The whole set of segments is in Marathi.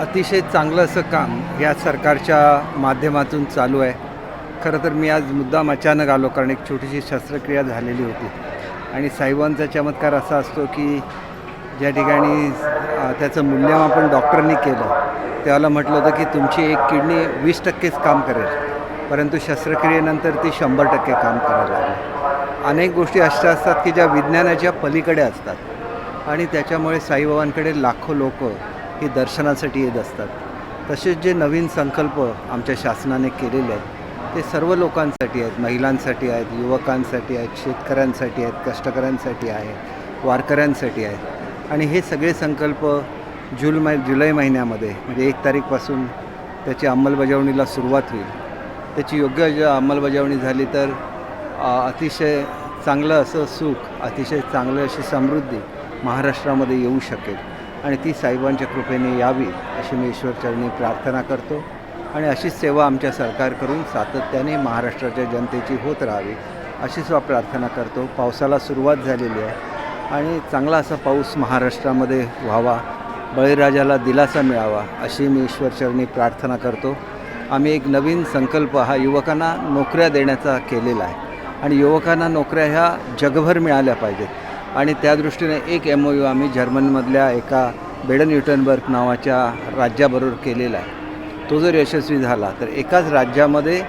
अतिशय चांगलं असं काम या सरकारच्या माध्यमातून चालू आहे. खरं तर मी आज मुद्दाम अचानक आलो कारण एक छोटीशी शस्त्रक्रिया झालेली होती. आणि साहेबांचा चमत्कार असा असतो की ज्या ठिकाणी त्याचं मूल्यमापन डॉक्टरनी केलं त्याला म्हटलं होतं की तुमची एक किडनी वीस टक्केच काम करेल परंतु शस्त्रक्रियेनंतर ती शंभर टक्के काम करायला लागली. अनेक गोष्टी अशा असतात की ज्या विज्ञानाच्या पलीकडे असतात. आणि त्याच्यामुळे साईबाबांकडे लाखो लोक हे दर्शनासाठी येत असतात. तसेच जे नवीन संकल्प आमच्या शासनाने केलेले आहेत ते सर्व लोकांसाठी आहेत महिलांसाठी आहेत युवकांसाठी आहेत शेतकऱ्यांसाठी आहेत कष्टकऱ्यांसाठी आहेत वारकऱ्यांसाठी आहेत. आणि हे सगळे संकल्प जुल मै जुलै महिन्यामध्ये म्हणजे एक तारीखपासून त्याची अंमलबजावणीला सुरुवात होईल. त्याची योग्य ज अंमलबजावणी झाली तर अतिशय चांगलं असं सुख अतिशय चांगलं अशी समृद्धी महाराष्ट्रामध्ये येऊ शकेल. आणि ती साहेबांच्या कृपेने यावी अशी मी ईश्वरचरणी प्रार्थना करतो. आणि अशीच सेवा आमच्या सरकारकडून सातत्याने महाराष्ट्राच्या जनतेची होत राहावी अशीच प्रार्थना करतो. पावसाला सुरुवात झालेली आहे आणि चांगला असा पाऊस महाराष्ट्रामध्ये व्हावा बळीराजाला दिलासा मिळावा अशी मी ईश्वरचरणी प्रार्थना करतो. आम्ही एक नवीन संकल्प हा युवकांना नोकऱ्या देण्याचा केलेला आहे. आणि युवकांना नोकऱ्या ह्या जगभर मिळाल्या पाहिजेत. आणि त्या दृष्टीने एक एम ओ यू आम्ही जर्मनीमधल्या एका बेडन युटनबर्ग नावाच्या राज्याबरोबर केलेला आहे. तो जर यशस्वी झाला तर एकाच राज्यामध्ये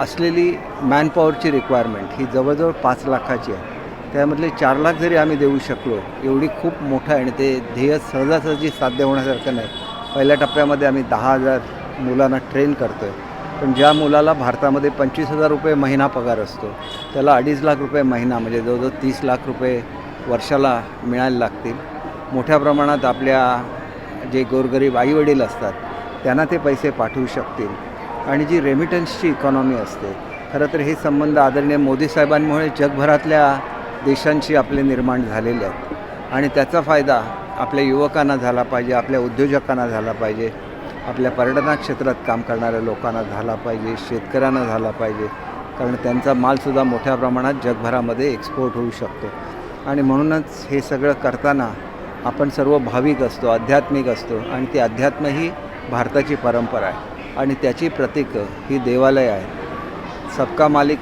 असलेली मॅनपॉवरची रिक्वायरमेंट ही जवळजवळ पाच लाखाची आहे. त्यामधले चार लाख जरी आम्ही देऊ शकलो एवढी खूप मोठं आहे आणि ते ध्येय सहजासहजी साध्य होण्यासारखं नाही. पहिल्या टप्प्यामध्ये आम्ही दहा हजार मुलांना ट्रेन करतो आहे पण ज्या मुलाला भारतामध्ये पंचवीस हजार रुपये महिना पगार असतो त्याला अडीच लाख रुपये महिना म्हणजे जवळजवळ तीस लाख रुपये वर्षाला मिळायला लागतील. मोठ्या प्रमाणात आपल्या जे गोरगरीब आईवडील असतात त्यांना ते पैसे पाठवू शकतील. आणि जी रेमिटन्सची इकॉनॉमी असते खरं तर हे संबंध आदरणीय मोदी साहेबांमुळे जगभरातल्या देशांशी आपले निर्माण झालेले आहेत. आणि त्याचा फायदा आपल्या युवकांना झाला पाहिजे आपल्या उद्योजकांना झाला पाहिजे आपल्या पर्यटना क्षेत्रात काम करणाऱ्या लोकांना झाला पाहिजे शेतकऱ्यांना झाला पाहिजे. कारण त्यांचा मालसुद्धा मोठ्या प्रमाणात जगभरामध्ये एक्सपोर्ट होऊ शकतो. आणि म्हणूनच हे सगळं करताना आपण सर्व भाविक असतो आध्यात्मिक असतो आणि ती अध्यात्म ही भारताची परंपरा आहे. आणि त्याची प्रतीक ही देवालय आहे. सबका मालिक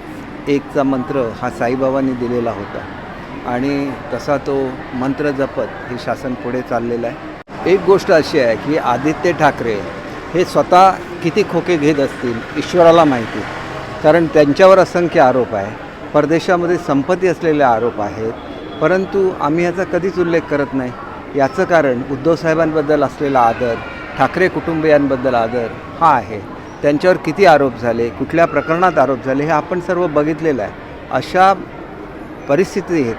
एकचा मंत्र हा साईबाबांनी दिलेला होता. आणि तसा तो मंत्र जपत हे शासन पुढे चाललेलं आहे. एक गोष्ट अशी आहे की आदित्य ठाकरे हे स्वतः किती खोके घेत असतील ईश्वराला माहिती. कारण त्यांच्यावर असंख्य आरोप आहे. परदेशामध्ये संपत्ती असलेले आरोप आहेत. परंतु आम्ही याचा कधीच उल्लेख करत नाही. याचं कारण उद्धवसाहेबांबद्दल असलेला आदर ठाकरे कुटुंबियांबद्दल आदर हा आहे. त्यांच्यावर किती आरोप झाले कुठल्या प्रकरणात आरोप झाले हे आपण सर्व बघितलेलं आहे. अशा परिस्थिती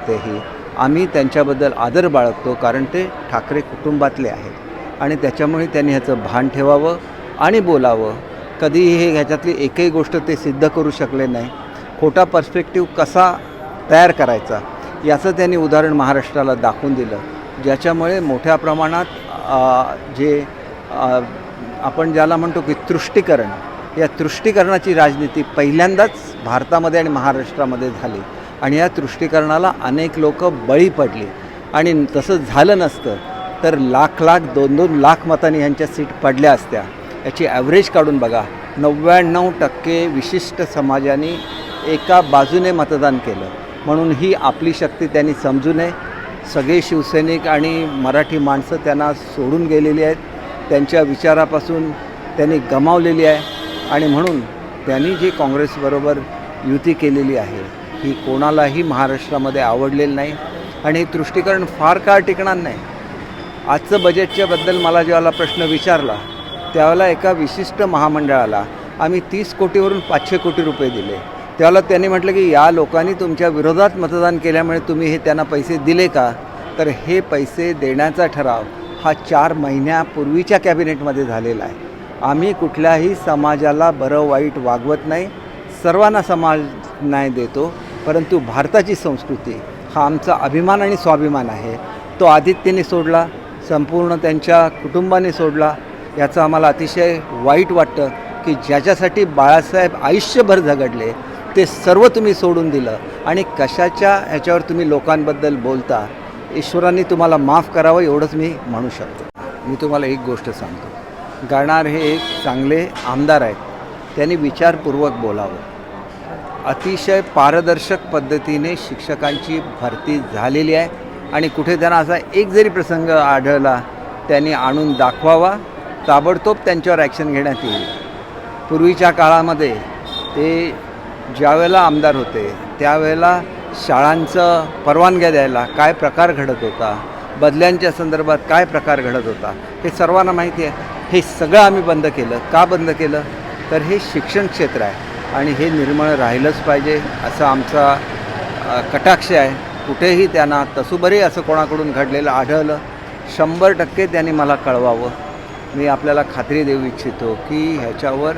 आम्ही त्यांच्याबद्दल आदर बाळगतो कारण ते ठाकरे कुटुंबातले आहेत. आणि त्याच्यामुळे त्यांनी ह्याचं भान ठेवावं आणि बोलावं. कधीही हे ह्याच्यातली एकही गोष्ट ते सिद्ध करू शकले नाही. खोटा पर्स्पेक्टिव्ह कसा तयार करायचा? याचं त्यांनी उदाहरण महाराष्ट्राला दाखवून दिलं. ज्याच्यामुळे मोठ्या प्रमाणात जे आपण ज्याला म्हणतो की तृष्टीकरण या तृष्टीकरणाची राजनीती पहिल्यांदाच भारतामध्ये आणि महाराष्ट्रामध्ये झाली. आणि या तृष्टीकरणाला अनेक लोक बळी पडली. आणि तसं झालं नसतं तर लाख लाख दोन दोन लाख मतांनी ह्यांच्या सीट पडल्या असत्या. याची ॲव्हरेज काढून बघा. नव्याण्णव टक्के विशिष्ट समाजाने एका बाजूने मतदान केलं. म्हणून ही आपली शक्ती त्यांनी समजू नये. सगळे शिवसैनिक आणि मराठी माणसं त्यांना सोडून गेलेली आहेत. त्यांच्या विचारापासून त्यांनी गमावलेली आहे आणि म्हणून त्यांनी जी काँग्रेसबरोबर युती केलेली आहे ही कोणालाही महाराष्ट्रामध्ये आवडलेली नाही आणि हे तृष्टीकरण फार काळ टिकणार नाही. आजचं बजेटच्याबद्दल मला जेव्हा प्रश्न विचारला त्यावेळेला एका विशिष्ट महामंडळाला आम्ही तीस कोटीवरून पाचशे कोटी रुपये दिले. त्याला त्यांनी म्हटलं की या लोकांनी तुमच्या विरोधात मतदान केल्यामुळे तुम्ही हे त्यांना पैसे दिले का? तर हे पैसे देण्याचा ठराव हा चार महिन्यापूर्वीच्या कॅबिनेटमध्ये झालेला आहे. आम्ही कुठल्याही समाजाला बरं वाईट वागवत नाही सर्वांना समाज न्याय देतो परंतु भारताची संस्कृती हा आमचा अभिमान आणि स्वाभिमान आहे. तो आदित्यने सोडला संपूर्ण त्यांच्या कुटुंबाने सोडला. याचं आम्हाला अतिशय वाईट वाटतं की ज्याच्यासाठी बाळासाहेब आयुष्यभर झगडले ते सर्व तुम्ही सोडून दिलं. आणि कशाच्या ह्याच्यावर तुम्ही लोकांबद्दल बोलता ईश्वरांनी तुम्हाला माफ करावं एवढंच मी म्हणू शकतो. मी तुम्हाला एक गोष्ट सांगतो. गाणार हे एक चांगले आमदार आहेत. त्यांनी विचारपूर्वक बोलावं. अतिशय पारदर्शक पद्धतीने शिक्षकांची भरती झालेली आहे. आणि कुठे त्यांना असा एक जरी प्रसंग आढळला त्यांनी आणून दाखवावा. ताबडतोब त्यांच्यावर ॲक्शन घेण्यात येईल. पूर्वीच्या काळामध्ये ते ज्यावेळेला आमदार होते त्यावेळेला शाळांचं परवानग्या द्यायला काय प्रकार घडत होता बदल्यांच्या संदर्भात काय प्रकार घडत होता हे सर्वांना माहिती आहे. हे सगळं आम्ही बंद केलं. का बंद केलं? तर हे शिक्षण क्षेत्र आहे आणि हे निर्मळ राहिलंच पाहिजे असं आमचा कटाक्ष आहे. कुठेही त्यांना तसुबरी असं कोणाकडून घडलेलं आढळलं शंभर टक्के त्यांनी मला कळवावं. मी आपल्याला खात्री देऊ इच्छितो की ह्याच्यावर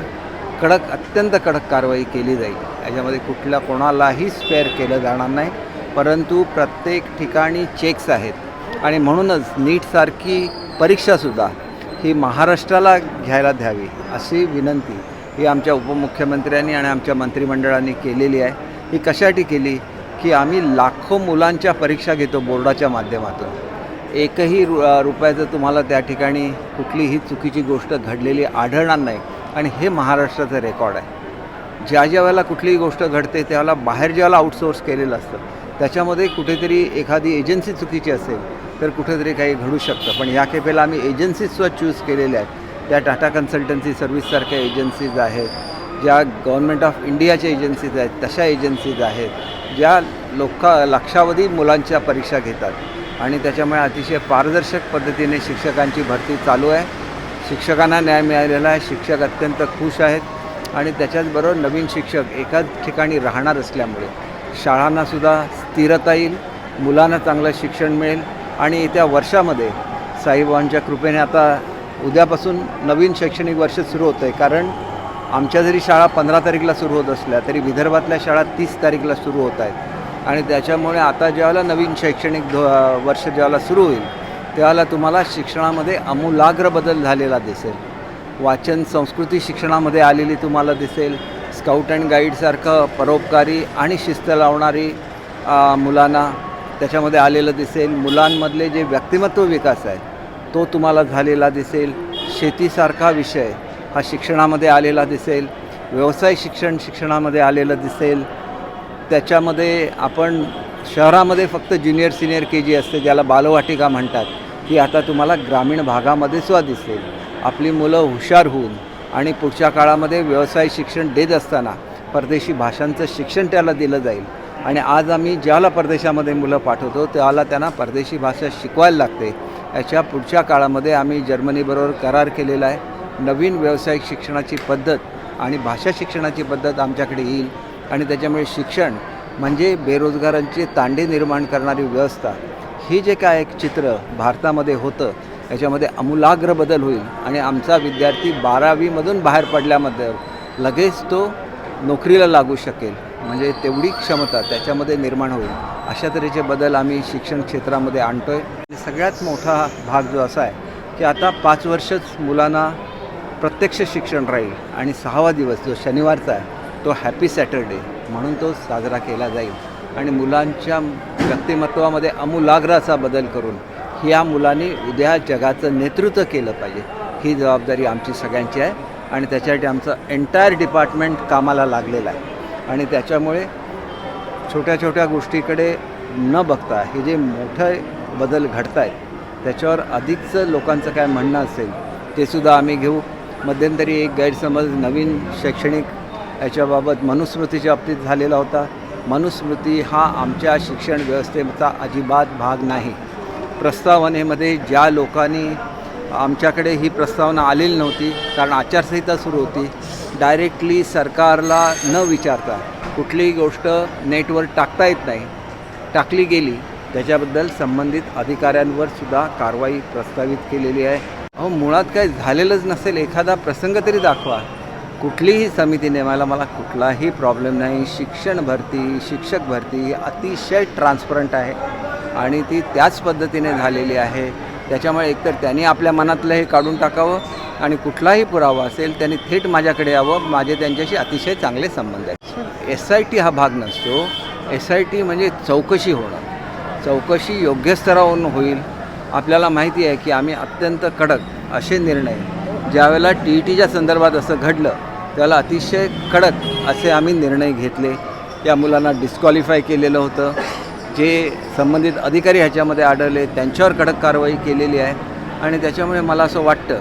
कडक अत्यंत कडक कारवाई केली जाईल. याच्यामध्ये कुठल्या कोणालाही स्पेअर केलं जाणार नाही. परंतु प्रत्येक ठिकाणी चेक्स आहेत. आणि म्हणूनच नीटसारखी परीक्षासुद्धा ही महाराष्ट्राला घ्यायला द्यावी अशी विनंती ही आमच्या उपमुख्यमंत्र्यांनी आणि आमच्या मंत्रिमंडळाने केलेली आहे. ही कशासाठी केली? की आम्ही लाखो मुलांच्या परीक्षा घेतो बोर्डाच्या माध्यमातून. एकही रु रुपयाचं तुम्हाला त्या ठिकाणी कुठलीही चुकीची गोष्ट घडलेली आढळणार नाही. आणि हे महाराष्ट्राचं रेकॉर्ड आहे. ज्या ज्या वेळेला कुठलीही गोष्ट घडते त्यावेळेला बाहेर ज्यावेळेला आउटसोर्स केलेलं असतं त्याच्यामध्ये कुठेतरी एखादी एजन्सी चुकीची असेल तर कुठेतरी काही घडू शकतं. पण या खेपेला आम्ही एजन्सीजसुद्धा चूज केलेल्या आहेत. त्या टाटा कन्सल्टन्सी सर्व्हिससारख्या एजन्सीज आहेत ज्या गव्हर्नमेंट ऑफ इंडियाच्या एजन्सीज आहेत तशा एजन्सीज आहेत ज्या लोक लक्षावधी मुलांच्या परीक्षा घेतात. आणि त्याच्यामुळे अतिशय पारदर्शक पद्धतीने शिक्षकांची भरती चालू आहे. शिक्षकांना न्याय मिळालेला आहे. शिक्षक अत्यंत खुश आहेत. आणि त्याच्याचबरोबर नवीन शिक्षक एकाच ठिकाणी राहणार असल्यामुळे शाळांनासुद्धा स्थिरता येईल मुलांना चांगलं शिक्षण मिळेल. आणि येत्या वर्षामध्ये साईबाबांच्या कृपेने आता उद्यापासून नवीन शैक्षणिक वर्ष सुरू होतं आहे कारण आमच्या जरी शाळा पंधरा तारीखला सुरू होत असल्या तरी विदर्भातल्या शाळा तीस तारीखला सुरू होत आहेत. आणि त्याच्यामुळे आता ज्यावेळेला नवीन शैक्षणिक धो वर्ष ज्यावेळेला सुरू होईल त्याला तुम्हाला शिक्षणामध्ये आमूलाग्र बदल झालेला दिसेल. वाचन संस्कृती शिक्षणामध्ये आलेली तुम्हाला दिसेल. स्काउट अँड गाईडसारखं परोपकारी आणि शिस्त लावणारी मुलांना त्याच्यामध्ये आलेलं दिसेल. मुलांमधले जे व्यक्तिमत्व विकास आहे तो तुम्हाला झालेला दिसेल. शेतीसारखा विषय हा शिक्षणामध्ये आलेला दिसेल. व्यवसाय शिक्षण शिक्षणामध्ये आलेलं दिसेल. त्याच्यामध्ये आपण शहरामध्ये फक्त ज्युनियर सिनियर के जी असते ज्याला बालवाटिका म्हणतात ती आता तुम्हाला ग्रामीण भागामध्ये सुद्धा दिसेल आपली मुलं हुशार होऊन आणि पुढच्या काळामध्ये व्यवसाय शिक्षण देत असताना परदेशी भाषांचं शिक्षण त्याला दिलं जाईल. आणि आज आम्ही ज्याला परदेशामध्ये मुलं पाठवतो त्याला त्यांना परदेशी भाषा शिकवायला लागते. याच्या पुढच्या काळामध्ये आम्ही जर्मनीबरोबर करार केलेला आहे. नवीन व्यावसायिक शिक्षणाची पद्धत आणि भाषा शिक्षणाची पद्धत आमच्याकडे येईल आणि त्याच्यामुळे शिक्षण म्हणजे बेरोजगारांचे तांडे निर्माण करणारी व्यवस्था. ही जे काय एक चित्र भारतामध्ये होतं याच्यामध्ये आमूलाग्र बदल होईल. आणि आमचा विद्यार्थी बारावीमधून बाहेर पडल्यामध्ये लगेच तो नोकरीला लागू शकेल. म्हणजे तेवढी क्षमता त्याच्यामध्ये निर्माण होईल. अशा तऱ्हेचे बदल आम्ही शिक्षण क्षेत्रामध्ये आणतो आहे सगळ्यात मोठा भाग जो असा आहे की आता पाच वर्षच मुलांना प्रत्यक्ष शिक्षण राहील. आणि सहावा दिवस जो शनिवारचा आहे तो हॅपी सॅटरडे. म्हणून तो साजरा केला जाईल. आणि मुलांच्या व्यक्तिमत्वामध्ये अमूलाग्र असा बदल करून ह्या मुलांनी उद्या जगाचं नेतृत्व केलं पाहिजे. ही जबाबदारी आमची सगळ्यांची आहे आणि त्याच्यासाठी आमचं एंटायर डिपार्टमेंट कामाला लागलेलं आहे. आणि त्याच्यामुळे छोट्या छोट्या गोष्टीकडे न बघता हे जे मोठे बदल घडत आहेत त्याच्यावर अधिकचं लोकांचं काय म्हणणं असेल ते सुद्धा आम्ही घेऊ. मध्यंतरी एक गैरसमज नवीन शैक्षणिक याच्याबाबत मनुस्मृतीच्या बाबतीत झालेला होता. मनुस्मृती हा आमच्या शिक्षण व्यवस्थेचा अजिबात भाग नाही. प्रस्तावनेमध्ये ज्या लोकांनी आमच्याकडे ही प्रस्तावना आलेली नव्हती कारण आचारसंहिता सुरू होती डायरेक्टली सरकारला न विचारता कुठलीही गोष्ट नेटवर टाकता येत नाही टाकली गेली. त्याच्याबद्दल संबंधित अधिकाऱ्यांवर सुद्धा कारवाई प्रस्तावित केलेली आहे. अहो मुळात काय झालेलंच नसेल एखादा प्रसंग तरी दाखवा. कुठलीही समिती नेमायला मला कुठलाही प्रॉब्लेम नाही. शिक्षण भरती शिक्षक भरती अतिशय ट्रान्सपरंट आहे. आणि ती त्याच पद्धतीने झालेली आहे. त्याच्यामुळे एकतर त्यांनी आपल्या मनातलं हे काढून टाकावं आणि कुठलाही पुरावा असेल त्यांनी थेट माझ्याकडे यावं. माझे त्यांच्याशी अतिशय चांगले संबंध आहेत. एस आय टी हा भाग नसतो. एस आय टी म्हणजे चौकशी होणं. चौकशी योग्य स्तरावरून होईल. आपल्याला माहिती आहे की आम्ही अत्यंत कडक असे निर्णय ज्यावेळेला टी ई टीच्या संदर्भात असं घडलं त्याला अतिशय कडक असे आम्ही निर्णय घेतले. या मुलांना डिस्क्वालिफाय केलेलं होतं. जे संबंधित अधिकारी ह्याच्यामध्ये आढळले त्यांच्यावर कडक कारवाई केलेली आहे. आणि त्याच्यामुळे मला असं वाटतं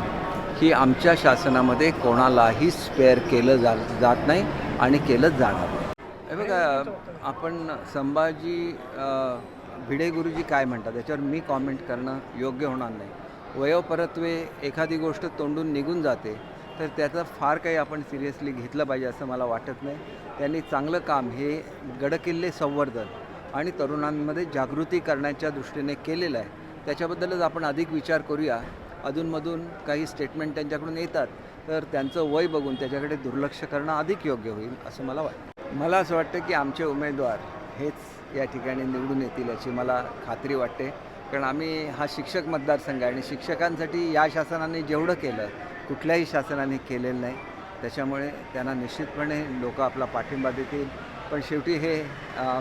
की आमच्या शासनामध्ये कोणालाही स्पेअर केलं जा जात नाही आणि केलं जाणार नाही. हे बघा आपण संभाजी भिडे गुरुजी काय म्हणतात? त्याच्यावर मी कॉमेंट करणं योग्य होणार नाही. वयोपरत्वे एखादी गोष्ट तोंडून निघून जाते. तर त्याचं फार काही आपण सिरियसली घेतलं पाहिजे असं मला वाटत नाही. त्यांनी चांगलं काम हे गडकिल्ले संवर्धन आणि तरुणांमध्ये जागृती करण्याच्या दृष्टीने केलेलं आहे. त्याच्याबद्दलच आपण अधिक विचार करूया. अधूनमधून काही स्टेटमेंट त्यांच्याकडून येतात. तर त्यांचं वय बघून त्याच्याकडे दुर्लक्ष करणं अधिक योग्य होईल असं मला वाटतं. मला असं वाटतं की आमचे उमेदवार हेच या ठिकाणी निवडून येतील याची मला खात्री वाटते. कारण आम्ही हा शिक्षक मतदारसंघ आहे आणि शिक्षकांसाठी या शासनाने जेवढं केलं कुठल्याही शासनाने केलेलं नाही. त्याच्यामुळे त्यांना निश्चितपणे लोक आपला पाठिंबा देतील. पण शेवटी हे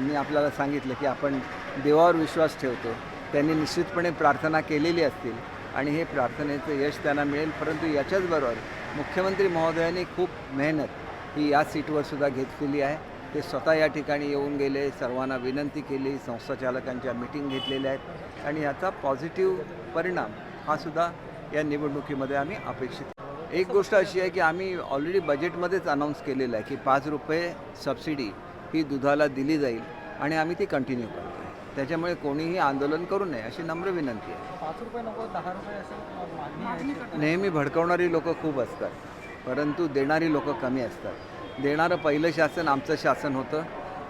मी आपल्याला सांगितलं की आपण देवावर विश्वास ठेवतो. त्यांनी निश्चितपणे प्रार्थना केलेली असतील आणि हे प्रार्थनेचं यश त्यांना मिळेल. परंतु याच्याचबरोबर मुख्यमंत्री महोदयांनी खूप मेहनत ही या सीटवर सुद्धा घेतलेली आहे. ते स्वतः या ठिकाणी येऊन गेले सर्वांना विनंती केली संस्थाचालकांच्या मिटिंग घेतलेल्या आहेत. आणि याचा पॉझिटिव्ह परिणाम हा सुद्धा या निवडणुकीमध्ये आम्ही अपेक्षित एक गोष्ट अशी आहे की आम्ही ऑलरेडी बजेटमध्येच अनाऊन्स केलेलं आहे की पाच रुपये सबसिडी ही दुधाला दिली जाईल आणि आम्ही ती कंटिन्यू करतो त्याच्यामुळे कोणीही आंदोलन करू नये अशी नम्र विनंती आहे. पाच रुपये नको दहा रुपये असं मागणी आहे. नेहमी भडकवणारी लोकं खूप असतात परंतु देणारी लोकं कमी असतात. देणारं पहिलं शासन आमचं शासन होतं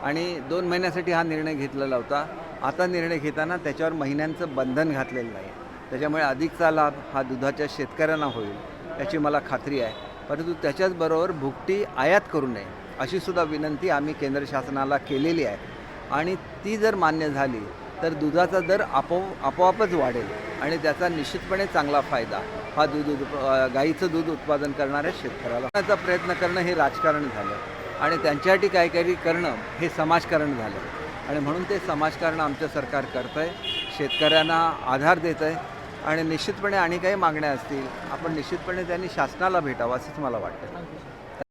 आणि दोन महिन्यासाठी हा निर्णय घेतलेला होता. आता निर्णय घेताना त्याच्यावर महिन्यांचं बंधन घातलेलं नाही. त्याच्यामुळे अधिकचा लाभ हा दुधाच्या शेतकऱ्यांना होईल. याची मला खात्री आहे. परंतु त्याच्याचबरोबर भुकटी आयात करू नये अशीसुद्धा विनंती आम्ही केंद्र शासनाला केलेली आहे. आणि ती जर मान्य झाली तर दुधाचा दर आपो आपोआपच वाढेल आणि त्याचा निश्चितपणे चांगला फायदा. हा दूध उद गाईचं दूध उत्पादन करणाऱ्या शेतकऱ्याला. त्याचा प्रयत्न करणं हे राजकारण झालं आणि त्यांच्यासाठी काहीतरी करणं हे समाजकारण झालं. आणि म्हणून ते समाजकारण आमचं सरकार करतं आहे शेतकऱ्यांना आधार देतं आहे आणि निश्चितपणे आणि काही मागण्या असतील आपण निश्चितपणे त्यांनी शासनाला भेटावं असंच मला वाटतं.